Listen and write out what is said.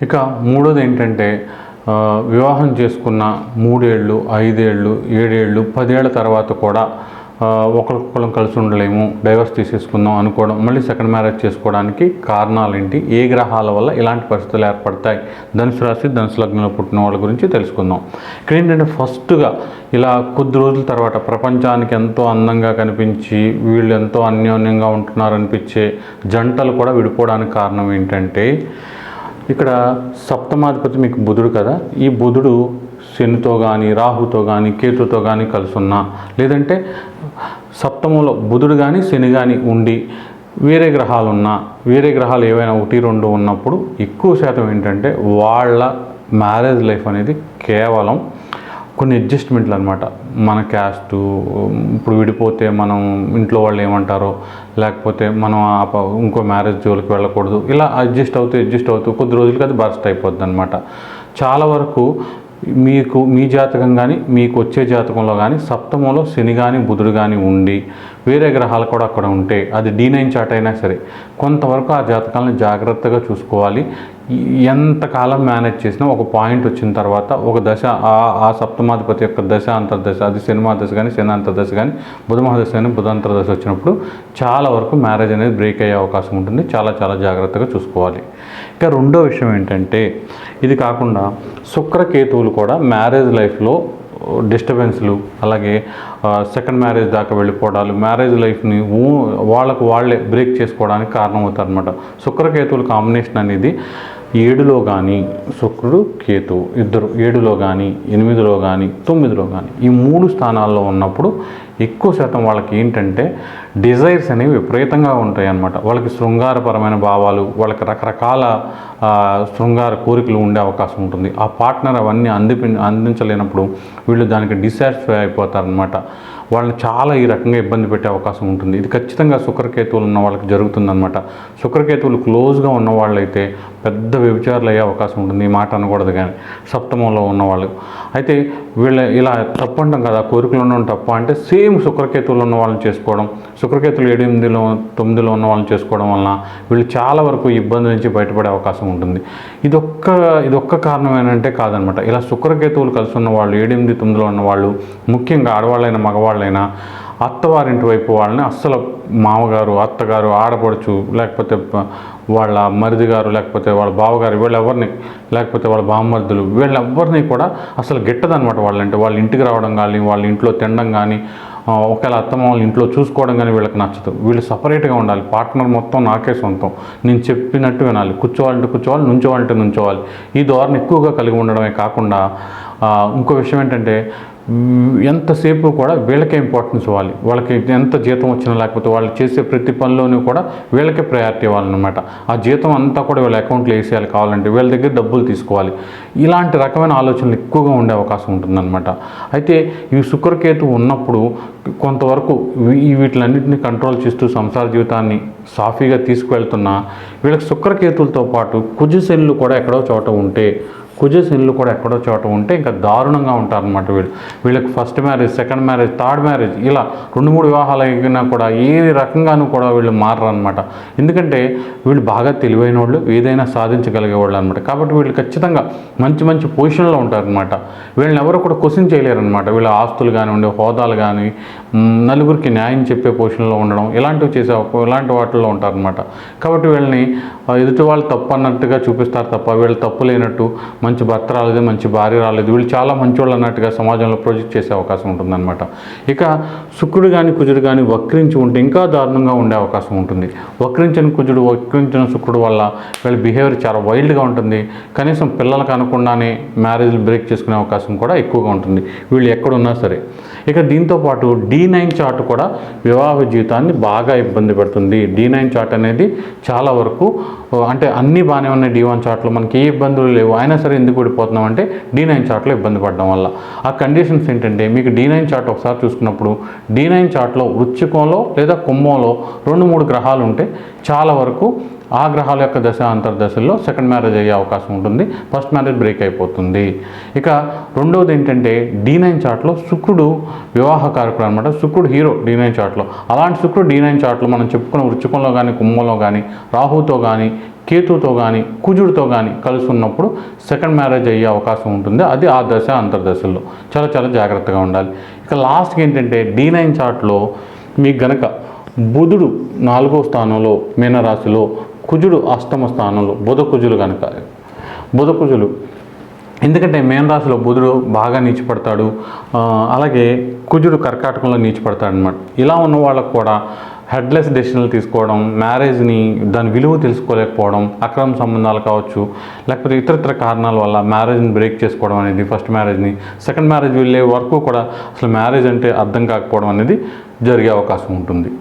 ఇక మూడోది ఏంటంటే వివాహం చేసుకున్న మూడేళ్ళు ఐదేళ్ళు ఏడేళ్ళు పదేళ్ళ తర్వాత కూడా ఒకరికొకరం కలిసి ఉండలేము డైవర్స్ తీసేసుకుందాం అనుకోవడం మళ్ళీ సెకండ్ మ్యారేజ్ చేసుకోవడానికి కారణాలు ఏంటి ఏ గ్రహాల వల్ల ఇలాంటి పరిస్థితులు ఏర్పడతాయి ధనుసు రాశి ధనుసు లగ్నంలో పుట్టిన వాళ్ళ గురించి తెలుసుకుందాం. ఇక్కడ ఏంటంటే ఫస్ట్గా ఇలా కొద్ది రోజుల తర్వాత ప్రపంచానికి ఎంతో అందంగా కనిపించి వీళ్ళు ఎంతో అన్యోన్యంగా ఉంటున్నారు అనిపించే జంటలు కూడా విడిపోవడానికి కారణం ఏంటంటే ఇక్కడ సప్తమాధిపతి మీకు బుధుడు కదా. ఈ బుధుడు శనితో కానీ రాహుతో కానీ కేతుతో కానీ కలుసున్నా. లేదంటే సప్తమంలో బుధుడు కానీ శని కానీ ఉండి వేరే గ్రహాలు ఉన్నా వేరే గ్రహాలు ఏవైనా ఒకటి రెండు ఉన్నప్పుడు ఎక్కువ శాతం ఏంటంటే వాళ్ళ మ్యారేజ్ లైఫ్ అనేది కేవలం కొన్ని అడ్జస్ట్మెంట్లు అనమాట మన క్యాస్ట్ ఇప్పుడు విడిపోతే మనం ఇంట్లో వాళ్ళు ఏమంటారో లేకపోతే మనం ఆ ప- ఇంకో మ్యారేజ్ జోలికి వెళ్ళకూడదు ఇలా అడ్జస్ట్ అవుతూ అడ్జస్ట్ అవుతూ కొద్ది రోజులకి అది బర్స్ట్ అయిపోద్ది అనమాట చాలా వరకు మీకు మీ జాతకం కానీ మీకు వచ్చే జాతకంలో కానీ సప్తమంలో శని కానీ బుధుడు కానీ ఉండి వేరే గ్రహాలు కూడా అక్కడ ఉంటే అది డీ నైన్ చాట్ అయినా సరే కొంతవరకు ఆ జాతకాలను జాగ్రత్తగా చూసుకోవాలి. ఎంతకాలం మేనేజ్ చేసినా ఒక పాయింట్ వచ్చిన తర్వాత ఒక దశ ఆ ఆ సప్తమాధిపతి యొక్క దశ అంతర్దశ అది సినిమా దశ కానీ శని అంతర్దశ కానీ బుధమహాదశ కానీ బుధాంతర్దశ వచ్చినప్పుడు చాలా వరకు మ్యారేజ్ అనేది బ్రేక్ అయ్యే అవకాశం ఉంటుంది. చాలా చాలా జాగ్రత్తగా చూసుకోవాలి. ఇక రెండో విషయం ఏంటంటే ఇది కాకుండా శుక్రకేతువులు కూడా మ్యారేజ్ లైఫ్లో డిస్టర్బెన్స్లు అలాగే సెకండ్ మ్యారేజ్ దాకా వెళ్ళిపోవడాలు మ్యారేజ్ లైఫ్ని వాళ్ళకు వాళ్ళే బ్రేక్ చేసుకోవడానికి కారణమవుతారు అనమాట శుక్రకేతువుల కాంబినేషన్ అనేది ఏడులో కానీ శుక్రుడు కేతు ఇద్దరు ఏడులో కానీ ఎనిమిదిలో కానీ తొమ్మిదిలో కానీ ఈ మూడు స్థానాల్లో ఉన్నప్పుడు ఎక్కువ శాతం వాళ్ళకి ఏంటంటే డిజైర్స్ అనేవి విపరీతంగా ఉంటాయి అన్నమాట వాళ్ళకి శృంగారపరమైన భావాలు వాళ్ళకి రకరకాల శృంగార కోరికలు ఉండే అవకాశం ఉంటుంది. ఆ పార్ట్నర్ అవన్నీ అందిపి అందించలేనప్పుడు వీళ్ళు దానికి డిసాటిస్ఫై అయిపోతారనమాట వాళ్ళని చాలా ఈ రకంగా ఇబ్బంది పెట్టే అవకాశం ఉంటుంది. ఇది ఖచ్చితంగా శుక్రకేతువులు ఉన్న వాళ్ళకి జరుగుతుందన్నమాట. శుక్రకేతువులు క్లోజ్గా ఉన్న వాళ్ళైతే పెద్ద వ్యభిచారులు అయ్యే అవకాశం ఉంటుంది. ఈ మాట అనకూడదు కానీ సప్తమంలో ఉన్నవాళ్ళు అయితే వీళ్ళ ఇలా తప్పు కదా కోరికలు ఉండడం తప్ప అంటే సేమ్ శుక్రకేతువులు ఉన్న వాళ్ళని చేసుకోవడం శుక్రకేతులు ఎనిమిదిలో తొమ్మిదిలో ఉన్న వాళ్ళని చేసుకోవడం వలన వీళ్ళు చాలా వరకు ఇబ్బంది నుంచి బయటపడే అవకాశం ఉంటుంది. ఇదొక్క ఇదొక్క కారణం ఏంటంటే కాదనమాట. ఇలా శుక్రకేతువులు కలిసి ఉన్న వాళ్ళు ఏడెనిమిది తొమ్మిదిలో ఉన్న వాళ్ళు ముఖ్యంగా ఆడవాళ్ళైనా మగవాళ్ళైనా అత్తవారింటి వైపు వాళ్ళని అస్సలు మామగారు అత్తగారు ఆడపడుచు లేకపోతే వాళ్ళ మరిది గారు లేకపోతే వాళ్ళ బావగారు వీళ్ళెవరిని లేకపోతే వాళ్ళ బామ్మర్దులు వీళ్ళెవ్వరిని కూడా అసలు గిట్టదనమాట వాళ్ళంటే. వాళ్ళ ఇంటికి రావడం కానీ వాళ్ళ ఇంట్లో తినడం కానీ ఒకవేళ అత్తమ్మ వాళ్ళ ఇంట్లో చూసుకోవడం కానీ వీళ్ళకి నచ్చదు. వీళ్ళు సపరేట్గా ఉండాలి. పార్ట్నర్ మొత్తం నాకే సొంతం. నేను చెప్పినట్టు వినాలి. కూర్చోవాలంటే కూర్చోవాలి నుంచోవాలంటే నుంచోవాలి. ఈ ధోరణి ఎక్కువగా కలిగి ఉండడమే కాకుండా ఇంకో విషయం ఏంటంటే ఎంతసేపు కూడా వీళ్ళకే ఇంపార్టెన్స్ ఇవ్వాలి. వాళ్ళకి ఎంత జీతం వచ్చినా లేకపోతే వాళ్ళు చేసే ప్రతి పనిలోనూ కూడా వీళ్ళకే ప్రయారిటీ ఇవ్వాలన్నమాట. ఆ జీతం అంతా కూడా వీళ్ళ అకౌంట్లో వేసేయాలి కావాలంటే వీళ్ళ దగ్గర డబ్బులు తీసుకోవాలి. ఇలాంటి రకమైన ఆలోచనలు ఎక్కువగా ఉండే అవకాశం ఉంటుందన్నమాట. అయితే ఈ శుక్రకేతు ఉన్నప్పుడు కొంతవరకు వీటిలన్నింటినీ కంట్రోల్ చేస్తూ సంసార జీవితాన్ని సాఫీగా తీసుకువెళ్తున్నా వీళ్ళకి శుక్రకేతులతో పాటు కుజశనులు కూడా ఎక్కడో చోట ఉంటే కుజశనులు కూడా ఎక్కడో చోట ఉంటే ఇంకా దారుణంగా ఉంటారనమాట వీళ్ళు. వీళ్ళకి first marriage second marriage third marriage ఇలా రెండు మూడు వివాహాలు అయినా కూడా ఏ రకంగానూ కూడా వీళ్ళు మారరు అనమాట ఎందుకంటే వీళ్ళు బాగా తెలివైన వాళ్ళు ఏదైనా సాధించగలిగే వాళ్ళు అనమాట కాబట్టి వీళ్ళు ఖచ్చితంగా మంచి మంచి పొజిషన్లో ఉంటారనమాట వీళ్ళని ఎవరు కూడా క్వశ్చన్ చేయలేరు అనమాట వీళ్ళ ఆస్తులు కానివ్వండి హోదాలు కానీ నలుగురికి న్యాయం చెప్పే పొజిషన్లో ఉండడం ఇలాంటివి చేసే ఇలాంటి వాటిల్లో ఉంటారనమాట కాబట్టి వీళ్ళని ఎదుటి వాళ్ళు తప్పు అన్నట్టుగా చూపిస్తారు తప్ప వీళ్ళు తప్పు లేనట్టు మంచి భర్త రాలేదు మంచి భార్య రాలేదు వీళ్ళు చాలా మంచివాళ్ళు అన్నట్టుగా సమాజంలో ప్రొజెక్ట్ చేసే అవకాశం ఉంటుందన్నమాట. ఇక శుక్రుడు కానీ కుజుడు కానీ వక్రించి ఉంటే ఇంకా దారుణంగా ఉండే అవకాశం ఉంటుంది. వక్రించిన కుజుడు వక్రించిన శుక్రుడు వల్ల వీళ్ళ బిహేవియర్ చాలా వైల్డ్గా ఉంటుంది. కనీసం పిల్లలకు అనకుండానే మ్యారేజ్లు బ్రేక్ చేసుకునే అవకాశం కూడా ఎక్కువగా ఉంటుంది. వీళ్ళు ఎక్కడున్నా సరే. ఇక దీంతో పాటు నైన్ చార్ట్ కూడా వివాహ జీవితాన్ని బాగా ఇబ్బంది పెడుతుంది. డీ నైన్ చార్ట్ అనేది చాలా వరకు అంటే అన్నీ బాగానే ఉన్నాయి డీ వన్ చార్ట్లో మనకి ఏ ఇబ్బందులు లేవు. అయినా సరే ఎందుకు విడిపోతున్నాం అంటే డీ నైన్ చార్ట్లో ఇబ్బంది పడడం వల్ల. ఆ కండిషన్స్ ఏంటంటే మీకు డీ నైన్ చార్ట్ ఒకసారి చూసుకున్నప్పుడు డీ నైన్ చార్ట్లో వృచ్చికంలో లేదా కుంభంలో రెండు మూడు గ్రహాలు ఉంటే చాలా వరకు ఆ గ్రహాల యొక్క దశ అంతర్దశల్లో సెకండ్ మ్యారేజ్ అయ్యే అవకాశం ఉంటుంది. ఫస్ట్ మ్యారేజ్ బ్రేక్ అయిపోతుంది. ఇక రెండవది ఏంటంటే డీ నైన్ చార్ట్లో శుక్రుడు వివాహ కార్యక్రమం అనమాట శుక్రుడు హీరో డీ నైన్ చార్ట్లో అలాంటి శుక్రుడు డీ నైన్ చార్ట్లో మనం చెప్పుకున్న వృచ్చికంలో కానీ కుంభంలో కానీ రాహుతో కానీ కేతుతో కానీ కుజుడితో కానీ కలిసి ఉన్నప్పుడు సెకండ్ మ్యారేజ్ అయ్యే అవకాశం ఉంటుంది. అది ఆ దశ అంతర్దశల్లో. చాలా చాలా జాగ్రత్తగా ఉండాలి. ఇక లాస్ట్కి ఏంటంటే డీ నైన్ చార్ట్లో మీకు గనక బుధుడు నాలుగో స్థానంలో మీనరాశిలో కుజుడు అష్టమ స్థానంలో బుధ కుజులు కనుక బుధ కుజులు. ఎందుకంటే మేన రాశిలో బుధుడు బాగా నీచిపడతాడు. అలాగే కుజుడు కర్కాటకంలో నీచిపడతాడు అనమాట ఇలా ఉన్న వాళ్ళకు కూడా హెడ్లెస్ డెసిషన్లు తీసుకోవడం మ్యారేజ్ని దాని విలువ తెలుసుకోలేకపోవడం అక్రమ సంబంధాలు కావచ్చు లేకపోతే ఇతరితర కారణాల వల్ల మ్యారేజ్ని బ్రేక్ చేసుకోవడం అనేది ఫస్ట్ మ్యారేజ్ని. సెకండ్ మ్యారేజ్ వెళ్ళే వరకు కూడా అసలు మ్యారేజ్ అంటే అర్థం కాకపోవడం అనేది జరిగే అవకాశం ఉంటుంది.